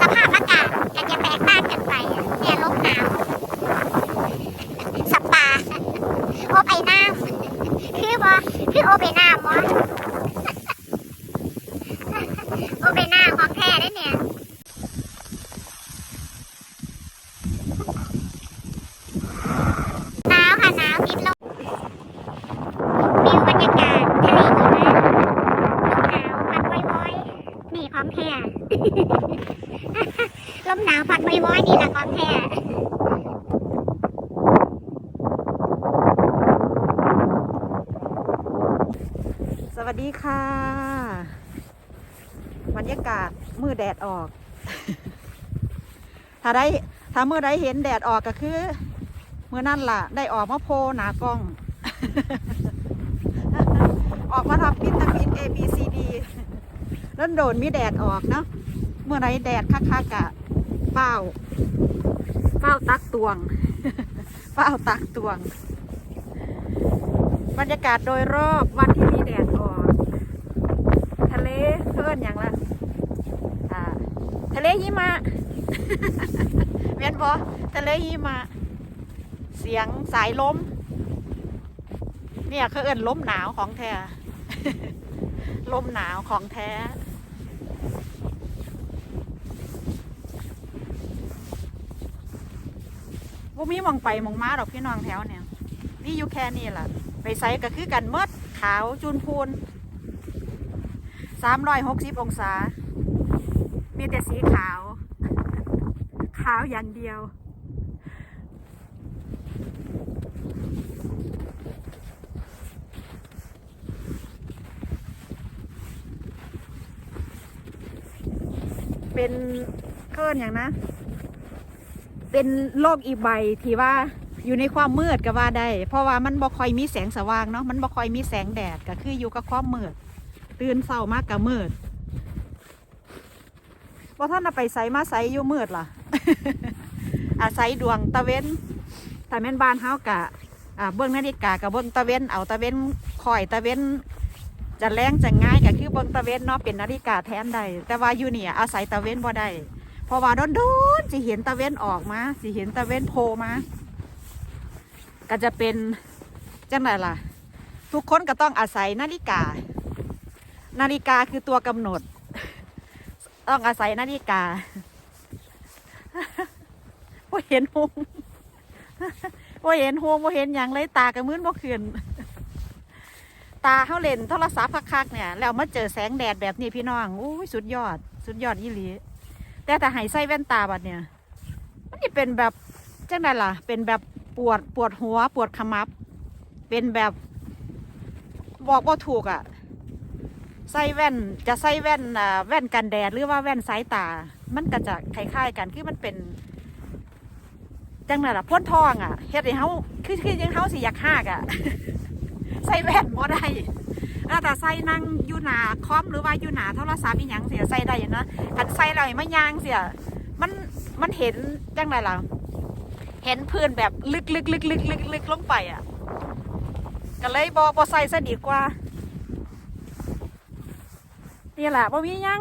สภาพอากาศก็จะแตกต่างกันไปเนี่ยลมหนาวสปาโอไปน้ำคือบ่คือโอไปน้ำบ่โอไปน้ำของแท้ได้เนี่ยหนาวค่ะหนาวติดลมวิวบรรยากาศทะเลหิมะลมหนาวพัดว้อยๆนี่ของแท้ ลมหนาวพัดว้อยๆนี่แหละ ของแท้สวัสดีค่ะ บรรยากาศมือแดดออก ถ้าได้ถ้ามือได้เห็นแดดออกก็คือมือนั่นล่ะ ได้ออกมาโพหนากล้อง ออกมาทำวิตามิน A B C D แล้วโดนมีแดดออกเนาะเมื่อไรแดดคักๆกะเป้า เป้าตักตวงเป้าตักตวง บรรยากาศโดยรอบวันที่มีแดดออกทะเลเพื่อนอย่างละทะเลหิมะเวียนบอทะเลหิมะเสียงสายลม เนี่ยเขาเอิ้นลมหนาวของแท้ลมหนาวของแท้ ว่ามีมองไปมองมาดอกพี่น้องแถวเนี่ยนี่อยู่แค่นี้ล่ะ ไปไซก็คือกันเมดขาวจุนพูนสามร้อยหกสิบองศา มีแต่สีขาว ขาวอย่างเดียวเป็นเกินอย่างนะ เป็นโลกอีกใบที่ว่าอยู่ในความมืดก็ว่าได้ เพราะว่ามันบ่ค่อยมีแสงสว่างเนาะมันบ่ค่อยมีแสงแดดก็คืออยู่กับความมืดตื่นเศร้ามากกับมืดบ่ท่านไปใส่มาใส่อยู่มืดล่ะ อาศัยดวงตะเว้นถ้าแม่นบ้านเฮากะอ่าเบิ่งนาฬิกากับเบิ่งตะเว้นเอาตะเว้นคอยตะเว้นจะแรงจะง่ายก็คือเบิ่งตะเว้นเนาะเป็นนาฬิกาแทนได้แต่ว่าอยู่นี่อาศัยตะเว้นบ่ได้ เพราะว่าโดนๆสิเห็นตะเว้นออกมาสิเห็นตะเว้นโผล่มา ก็จะเป็นจังไรล่ะ ทุกคนก็ต้องอาศัยนาฬิกา นาฬิกาคือตัวกำหนด ต้องอาศัยนาฬิกาว่าเห็นหงว่าเห็นหงว่าเห็นอย่างไรตากระมือนบ่คืนตาเขาเล่นโทรศัพท์คักๆเนี่ยแล้วมาเจอแสงแดดแบบนี้พี่น้องอุ้ยสุดยอด สุดยอดยี่หลี แต่ถ้าให้ใส่แว่นตาบัดเนี่ยมันจะเป็นแบบจังไดล่ะ เป็นแบบปวดปวดหัว ปวดขมับ เป็นแบบบอกว่าถูกอะ่ะใส่แว่นจะใส่แว่นอ่าแว่นกันแดดหรือว่าแว่นสายตา มันก็จะคล้ายๆกันคือมันเป็นจังไดล่ะพ่นทองอะ่ะเฮ็ดให้เฮาคือคือยังเฮาสิอยากหากอะ่ะ ใส่แว่นบ่ได้แล้วแต่ใส่นั่งอยู่หนาคอมหรือว่าอยู่หนาโทรศัพท์อีหยังเสียใส่ได้นะคันใส่แล้วไม่ยางเสียมันมันเห็นจังไดล่ะเห็นพื้นแบบลึกลึกลึกลึกลึกลึกลงไปอะก็เลยบอบอใส่ซะดีกว่านี่แหละบ่มียัง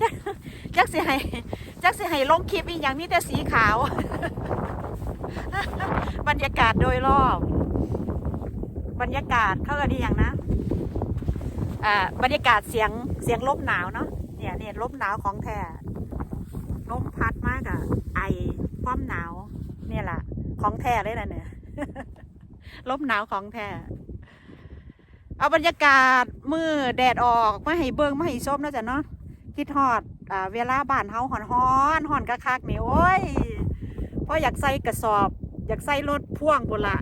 จักจักสิให้จักสิให้ลงคลิปอีกอย่างมีแต่สีขาว บรรยากาศโดยรอบ บรรยากาศเขาก็ดีอย่างนะอ่าบรรยากาศเสียงเสียงลมหนาวเนาะเนี่ยเนี่ยลมหนาวของแท้ลมพัดมากอะไอความหนาวเนี่ยแหละของแท้เลยนะเนี่ยลมหนาวของแท้เอาบรรยากาศมือแดดออกมาให้เบิ้งมาให้ชมนาะจ้ะเนาะคิดฮอดอ่าเวลาบ้านเฮาหอนฮอนหอนกระคักๆนี่โอ้ยเพราะอยากใส่กระสอบ อยากใส่รถพ่วงบุละ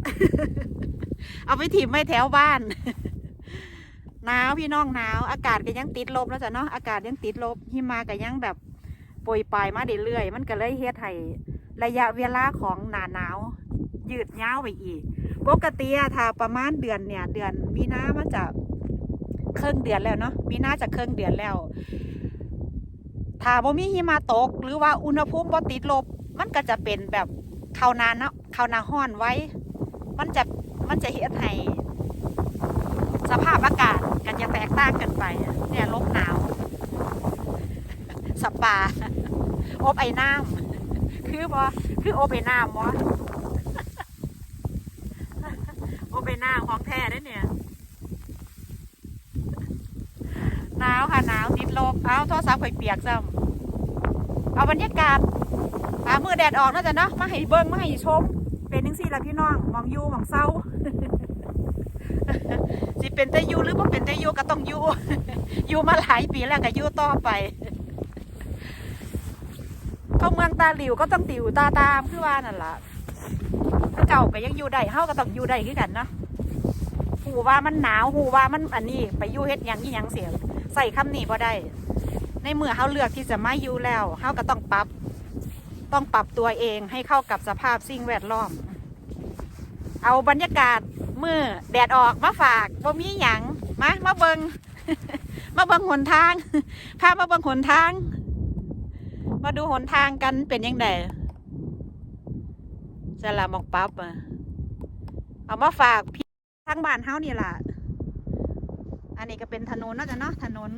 เอาไปถีบไม่แถวบ้าน หนาวพี่น้องหนาว อากาศก็ยังติดลบแล้วจ้ะเนาะอากาศยังติดลบหิมะก็ยังแบบโปรยปลายมาเรื่อยๆมันก็เลยเฮ็ดให้ระยะเวลาของหนาหนาว ยืดยาวไปอีกปกติอะถ้าประมาณเดือนเนี่ย เดือนมีนามันจะเครึ่องเดือนแล้วเนาะมีนาจะเครึ่องเดือนแล้วถ้าบ่มีหิมะตก หรือว่าอุณหภูมิบ่ติดลบ มันก็จะเป็นแบบเข้านาเนาะเข้านาห้อนไว้ มันจะ มันจะเฮ็ดให้สภาพอากาศก็จะแตกต่างกันไป เนี่ยลมหนาว สปา อบไอ้น้ำคือบ่คืออบไอ้น้ำบ่อบไอ้น้ำของแท้เด้เนี่ยหนาวค่ะหนาวติดลมเอาโทรศัพท์ข่อยเปียกซ้ำเอาบรรยากาศอามือแดดออกนะจ๊ะเนาะมาให้เบิ้งมาให้ชม เป็นจังซี่ล่ะพี่น้องหมองอยู่หมองเศร้าสิเป็นแต่อยู่หรือบ่เป็นแต่อยู่ก็ต้องอยู่อยู่มาหลายปีแล้วก็อยู่ต่อไปเข้าเมืองตาหลิวก็ต้องติวตาตามคือว่านั่นล่ะคือเก่าไปยังอยู่ได้เฮาก็ต้องอยู่ได้คือกันเนาะหูว่ามันหนาวหูว่ามันอันนี้ ไปอยู่เฮ็ดหยังอีหยังเสียใส่คำนี้บ่ได้ ในเมื่อเฮาเลือกที่จะมาอยู่แล้วเฮาก็ต้องปรับ ต้องปรับตัวเองให้เข้ากับสภาพสิ่งแวดล้อม เอาบรรยากาศมือแดดออกมาฝากบ่มีหยังมามาเบิงมาเบิงหนทางพามาเบิงหนทาง มาดูหนทางกันเป็นยังไงจะละมองปั๊บอะเอามาฝากพี่ทางบ้านเฮานี่ล่ะ อันนี้ก็เป็นถนนเนาจะเนาะถนน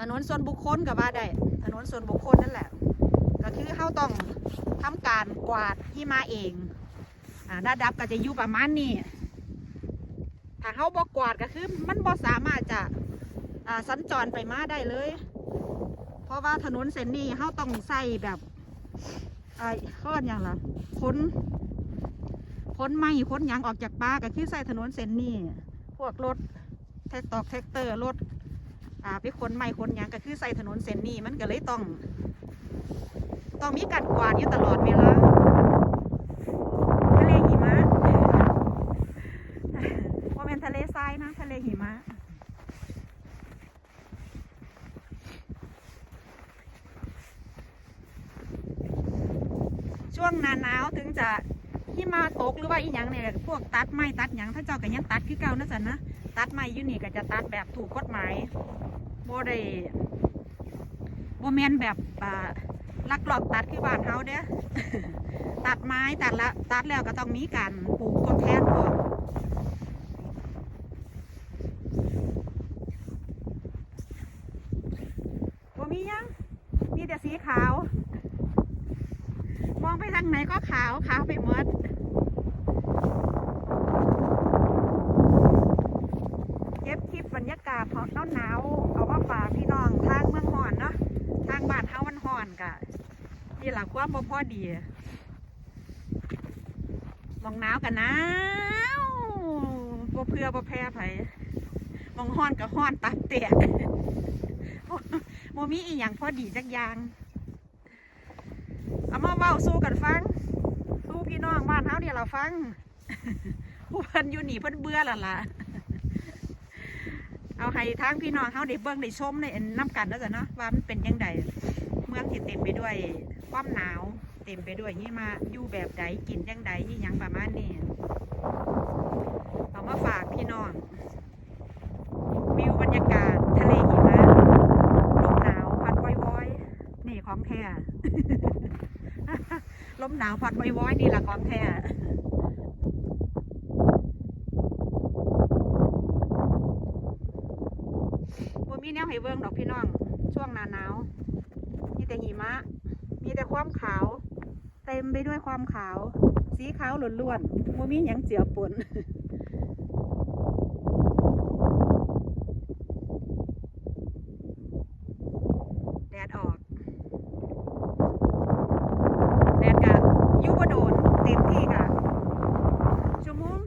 ถนนส่วนบุคคลกับว่าได้ ถนนส่วนบุคคลนั่นแหละาต้องทำการกวาดที่มาเองอ่าระดับก็จะอยู่ประมาณนี้ถ้าเฮาบ่กวาดก็คือมันบ่สามารถจะอ่าสัญจรไปมาได้เลย เพราะว่าถนนเส้นนี้เฮาต้องใส่แบบไอ้ข้อนอย่างล่ะค้นค้นไม้ค้นยางออกจากป่าก็คือใส่ถนนเส้นนี้พวกรถแท็กตอกแท็กเตอร์รถอ่าไปขนไม้ขนยางก็คือใส่ถนนเส้นนี้มันก็เลยต้อง ต้องมีการกวาดอยู่ตลอดเวลาทะเลหิมะว่าเป็นทะเลทรายนะ ทะเลหิมะช่วงหนาหนาวถึงจะหิมะตกหรือว่าอีหยังเนี่ยพวกตัดไม้ตัดหยังถ้าเจ้าก็ยังตัดคือเก่านะจ๊ะนะตัดไม้อยู่นี่ก็จะตัดแบบถูกกฎหมายบ่ได้บ่แมนแบบอ่า ลักลอบตัดคือบ้านเฮาเด้อตัดไม้ตัดละตัดแล้วก็ต้องมีการปลูกต้นแทนพอบ่มียัง มีแต่สีขาว มองไปทางไหนก็ขาวขาวไปหมด เก็บคลิปบรรยากาศเพราะหนาวหนาวๆเอามาฝากพี่น้องทางเมืองหอนเนาะทางบ้านเฮามันหอนกะ นี่หละความบ่พอดีมองหนาวกันหนาวบ่เพื่อบ่แพ้ไผมองห้อนกับห้อนตับแตกโมมีอีหยังพอดีจักอย่าง เอามาเว้าสู้กันฟัง สู้พี่น้องบ้านเฮาเนี่ยเราฟังผู้เพิ่นอยู่หนีเพิ่นเบื่อและล่ะ เอาให้ทางพี่น้องเฮาได้เบิ่งได้ชมในน้ำกันแล้วจ้ะเนาะว่ามันเป็นยังไงเมืองที่เต็มไปด้วย ความหนาว เต็มไปด้วยหิมะอยู่แบบใดกินยังไดยี่ยังประมาณนี้เอามาฝากพี่น้องวิวบรรยากาศทะเลหิมะลมหนาวพัดว้อยๆนี่ของแท้ลมหนาวพัดว้อยๆนี่แหละของแท้บ่มีแนวให้เบิ่งดอกพี่น้อง ช่วงหนาหนาวมีแต่หิมะ มีแต่ความขาว เต็มไปด้วยความขาว สีขาวล้วนๆโมมีหยังเจือปน แดดออก แดดกะยุบโดนเต็มที่กะชั่วโมง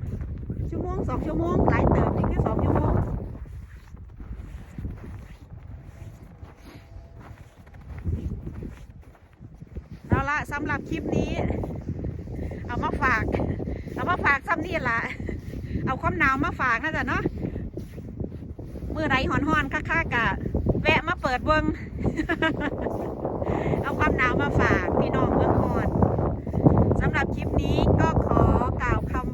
ชั่วโมงสองชั่วโมงหลายเติมนี่คือสองชั่วโมง เอา ละสำหรับคลิปนี้ เอามาฝาก เอามาฝากซ้ำนี่ละเอาความหนาวมาฝากนะจ๊ะเนาะมือไรหอนๆค่าๆกะแวะมาเปิดเบิงเอาความหนาวมาฝากพี่น้องเมืองคอนสำหรับคลิปนี้ก็ขอกล่าวคำ